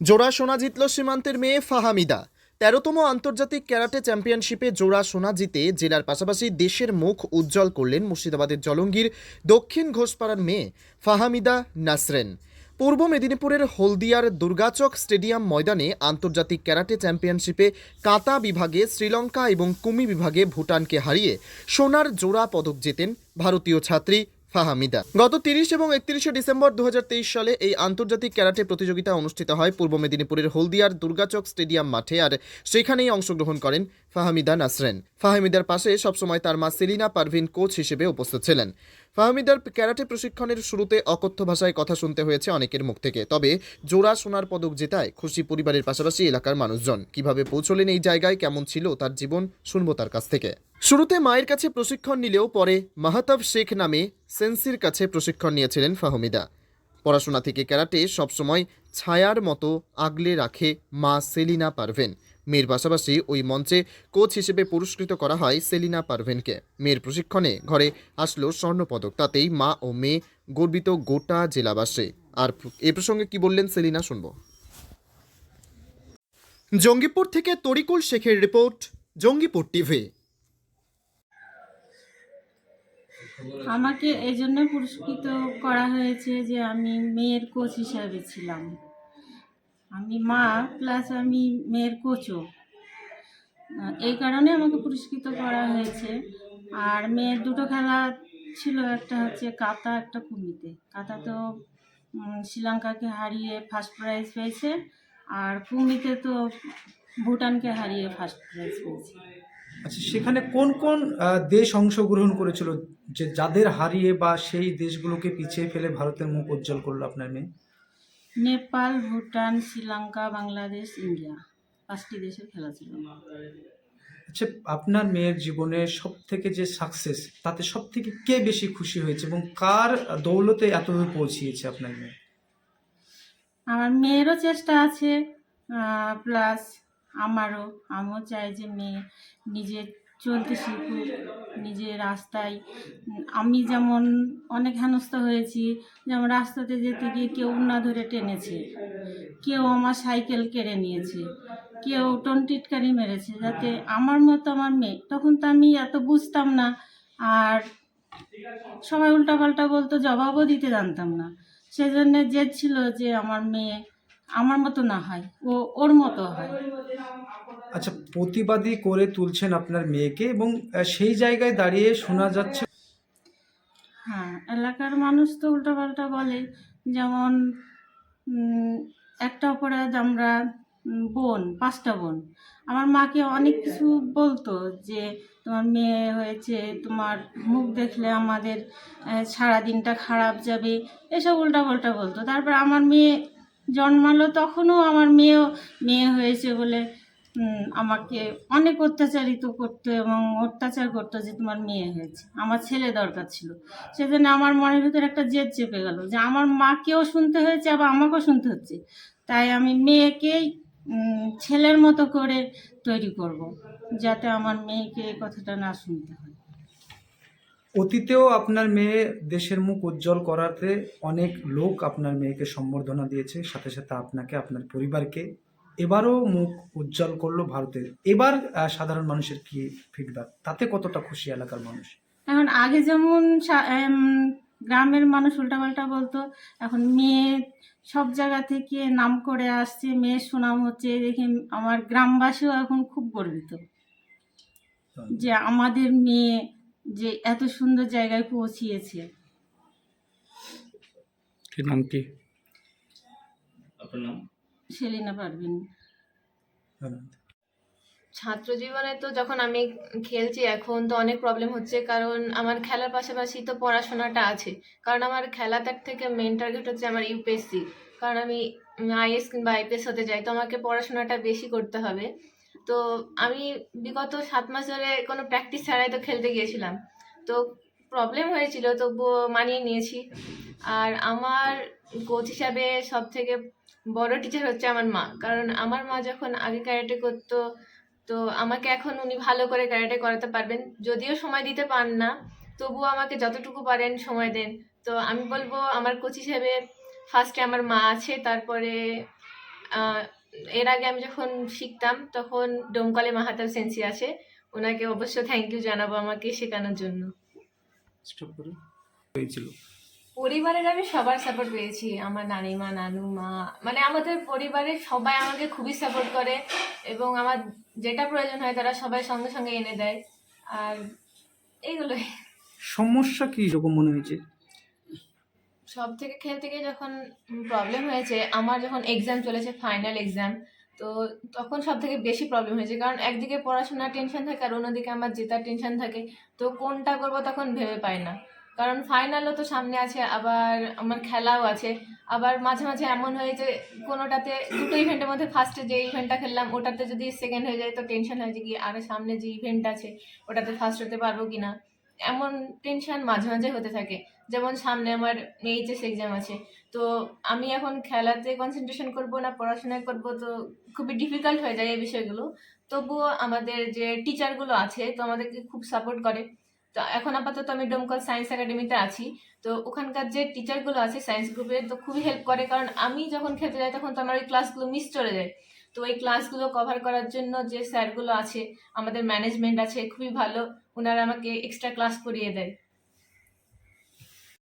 জোড়া সোনা জিতল সীমান্তের মেয়ে ফাহামিদা। তেরোতম আন্তর্জাতিক ক্যারাটে চ্যাম্পিয়নশিপে জোড়া সোনা জিতে জেলার পাশাপাশি দেশের মুখ উজ্জ্বল করলেন মুর্শিদাবাদের জলঙ্গির দক্ষিণ ঘোষপাড়ার মেয়ে ফাহামিদা নাসরেন। পূর্ব মেদিনীপুরের হলদিয়ার দুর্গাচক স্টেডিয়াম ময়দানে আন্তর্জাতিক ক্যারাটে চ্যাম্পিয়নশিপে কাতা বিভাগে শ্রীলঙ্কা এবং কুমি বিভাগে ভুটানকে হারিয়ে সোনার জোড়া পদক জেতেন ভারতীয় ছাত্রী ফাহামিদা। গত তিরিশ এবং একত্রিশে ডিসেম্বর দুহাজার তেইশ সালে এই আন্তর্জাতিক ক্যারাটে প্রতিযোগিতা অনুষ্ঠিত হয় পূর্ব মেদিনীপুরের হলদিয়ার দুর্গাচক স্টেডিয়াম মাঠে আর সেখানেই অংশগ্রহণ করেন ফাহামিদা নাসরেন। ফাহামিদার পাশে সবসময় তার মা সেলিনা পারভিন কোচ হিসেবে উপস্থিত ছিলেন। ফাহামিদার ক্যারাটে প্রশিক্ষণের শুরুতে অকথ্য ভাষায় কথা শুনতে হয়েছে অনেকের মুখ থেকে, তবে জোড়া সোনার পদক জেতায় খুশি পরিবারের পাশাপাশি এলাকার মানুষজন। কীভাবে পৌঁছলেন এই জায়গায়, কেমন ছিল তার জীবন, শুনব তার কাছ থেকে। শুরুতে মায়ের কাছে প্রশিক্ষণ নিলেও পরে মাহাতাব শেখ নামে সেন্সির কাছে প্রশিক্ষণ নিয়েছিলেন ফাহমিদা। পড়াশোনা থেকে ক্যারাটে সবসময় ছায়ার মতো আগলে রাখে মা সেলিনা পারভেন। মেয়ের পাশাপাশি ওই মঞ্চে কোচ হিসেবে পুরস্কৃত করা হয় সেলিনা পারভেনকে। মেয়ের প্রশিক্ষণে ঘরে আসলো স্বর্ণপদক, তাতেই মা ও মেয়ে গর্বিত গোটা জেলাবাসে। আর এ প্রসঙ্গে কি বললেন সেলিনা শুনব। জঙ্গিপুর থেকে তরিকুল শেখের রিপোর্ট, জঙ্গিপুর টিভি। আমাকে এই জন্য পুরস্কৃত করা হয়েছে যে আমি মেয়ের কোচ হিসাবে ছিলাম। আমি মা প্লাস আমি মেয়ের কোচও। এই কারণে আমাকে পুরস্কৃত করা হয়েছে। আর মেয়ের দুটো খেলা ছিল, একটা হচ্ছে কাতা, একটা কুমিতে। কাতা তো শ্রীলঙ্কাকে হারিয়ে ফার্স্ট প্রাইজ পেয়েছে, আর কুমিতে তো ভুটানকে হারিয়ে ফার্স্ট প্রাইজ পেয়েছে। আচ্ছা সেখানে কোন কোন দেশ অংশগ্রহণ করেছিল? যে যাদের হারিয়ে বা সেই দেশগুলোকে পিছিয়ে ফেলে ভারতের মুখ উজ্জ্বল করল আপনার মেয়ে? নেপাল ভুটান শ্রীলঙ্কা বাংলাদেশ ইন্ডিয়া। পাঁচটি দেশের খেলা ছিল। আচ্ছা আপনার মেয়ের জীবনে সব থেকে যে সাকসেস তাতে সব থেকে কে বেশি খুশি হয়েছে এবং কার দৌলতে এতদূর পৌঁছিয়েছে আপনার মেয়ে? আমার মেয়েরও চেষ্টা আছে প্লাস আমারও, আমিও চাই যে মেয়ে নিজে চলতে শিখুক, নিজে রাস্তায় আমি যেমন অনেক হেনস্থ হয়েছি যেমন রাস্তাতে যেতে গিয়ে কেউ না ধরে টেনেছে, কেউ আমার সাইকেল কেড়ে নিয়েছে, কেউ টনটিটকারি মেরেছে, যাতে আমার মতো আমার মেয়ে, তখন তো আমি এত বুঝতাম না, আর সবাই উল্টাপাল্টা বলতো, জবাবও দিতে জানতাম না। সেজন্য জেদ ছিল যে আমার মেয়ে আমার মতো না হয় ও ওর মতো হয়। আচ্ছা প্রতিবাদী করে তুলছেন আপনার মেয়েকে এবং সেই জায়গায় দাঁড়িয়ে শোনা যাচ্ছে হ্যাঁ এলাকার মানুষ তো উল্টাপাল্টা বলে যেমন একটা অপরাধ আমরা বোন পাঁচটা বোন। আমার মাকে অনেক কিছু বলতো যে তোমার মেয়ে হয়েছে তোমার মুখ দেখলে আমাদের আহ, সারাদিনটা খারাপ যাবে। এসব উল্টাপাল্টা বলতো। তারপর আমার মেয়ে জন্মালো তখনও আমার মেয়েও, মেয়ে হয়েছে বলে আমাকে অনেক অত্যাচারিত করতো এবং অত্যাচার করতো যে তোমার মেয়ে হয়েছে। আমার ছেলে দরকার ছিল। সেজন্য আমার মনের ভিতরে একটা জেদ চেপে গেল যে আমার মাকেও শুনতে হয়েছে, আবার আমাকেও শুনতে হচ্ছে। তাই আমি মেয়েকেই ছেলের মতো করে তৈরি করব, যাতে আমার মেয়েকে এই কথাটা না শুনতে হয়। অতীতেও আপনার মেয়ে দেশের মুখ উজ্জ্বল করাতে অনেক লোক আপনার মেয়েকে সম্বর্ধনা দিয়েছে সাথে সাথে আপনাকে আপনার পরিবারকে। এবারও মুখ উজ্জ্বল করল ভারতের। এবার সাধারণ মানুষের কি ফিডব্যাক তাতে কতটা খুশি এলাকার মানুষ? এখন আগে যেমন গ্রামের মানুষ উল্টাপাল্টা বলতো এখন মেয়ে সব জায়গা থেকে নাম করে আসছে মেয়ের সুনাম হচ্ছে দেখে আমার গ্রামবাসীও এখন খুব গর্বিত। যে আমাদের মেয়ে যে এত সুন্দর জায়গায় পৌঁছিয়েছে। কি নাম কি? আপনার নাম? সেলিনা পারবেন ধন্যবাদ। ছাত্র জীবনে তো যখন আমি খেলছি এখন তো অনেক প্রবলেম হচ্ছে কারণ আমার খেলার পাশাপাশি তো পড়াশোনাটা আছে। কারণ আমার খেলাটার থেকে মেন টার্গেট হচ্ছে আমার ইউপিএসসি কারণ আমি আইএস কিংবা আইপিএস হতে চাই তো আমাকে পড়াশোনাটা বেশি করতে হবে। তো আমি বিগত সাত মাস ধরে কোনো প্র্যাকটিস ছাড়াই তো খেলতে গিয়েছিলাম। তো প্রবলেম হয়েছিল, তবুও মানিয়ে নিয়েছি। আর আমার কোচ হিসাবে সব থেকে বড় টিচার হচ্ছে আমার মা। কারণ আমার মা যখন আগে ক্যারাটে করতো, তো আমাকে এখন উনি ভালো করে ক্যারাটে করাতে পারবেন। যদিও সময় দিতে পান না, তবুও আমাকে যতটুকু পারেন সময় দেন। তো আমি বলব, আমার কোচ হিসেবে ফার্স্টে আমার মা আছে, তারপরে এর আগে আমি যখন শিখতাম তখন ডোমকলে মাহাতার সেন্সি আছে। ওনাকে অবশ্য থ্যাংক ইউ জানাব আমাকে শেখানোর জন্য। হয়েছিল। পরিবারের আমি সবার সাপোর্ট পেয়েছি। আমার নানিমা নানু মা মানে আমাদের পরিবারের সবাই আমাকে খুবই সাপোর্ট করে এবং আমার যেটা প্রয়োজন হয় তারা সবাই সঙ্গে সঙ্গে এনে দেয়। আর এইগুলোই। সমস্যা কি রকম মনে হয়েছে? সব থেকে খেলতে গিয়ে যখন প্রবলেম হয়েছে, আমার যখন এক্সাম চলেছে ফাইনাল এক্সাম তো তখন সব থেকে বেশি প্রবলেম হয়েছে। কারণ একদিকে পড়াশোনার টেনশন থাকে আর অন্যদিকে আমার জেতার টেনশন থাকে। তো কোনটা করব তখন ভেবে পাই না। কারণ ফাইনালও তো সামনে আছে, আবার আমার খেলাও আছে। আবার মাঝে মাঝে এমন হয় যে কোনোটাতে, দুটো ইভেন্টের মধ্যে ফার্স্টে যে ইভেন্টটা খেললাম, ওটাতে যদি সেকেন্ড হয়ে যায় তো টেনশন হয় যে কি আর সামনে যে ইভেন্ট আছে, ওটাতে ফার্স্ট হতে পারব কি না এমন টেনশন মাঝে মাঝে হতে থাকে। যেমন সামনে আমার এইচএস এক্সাম আছে। তো আমি এখন খেলাতে কনসেন্ট্রেশন করব না পড়াশোনায় করব, তো খুবই ডিফিকাল্ট হয়ে যায় এই বিষয়গুলো। তবুও আমাদের যে টিচারগুলো আছে, তো আমাদেরকে খুব সাপোর্ট করে। তো এখন আপাতত আমি ডোমকল সায়েন্স একাডেমিতে আছি। তো ওখানকার যে টিচারগুলো আছে সায়েন্স গ্রুপে তো খুবই হেল্প করে। কারণ আমি যখন খেতে যাই, তখন তো আমার ওই ক্লাসগুলো মিস চলে যায়। তো ওই ক্লাসগুলো কভার করার জন্য যে স্যারগুলো আছে, আমাদের ম্যানেজমেন্ট আছে, খুবই ভালো। ওনারা আমাকে এক্সট্রা ক্লাস করিয়ে দেয়।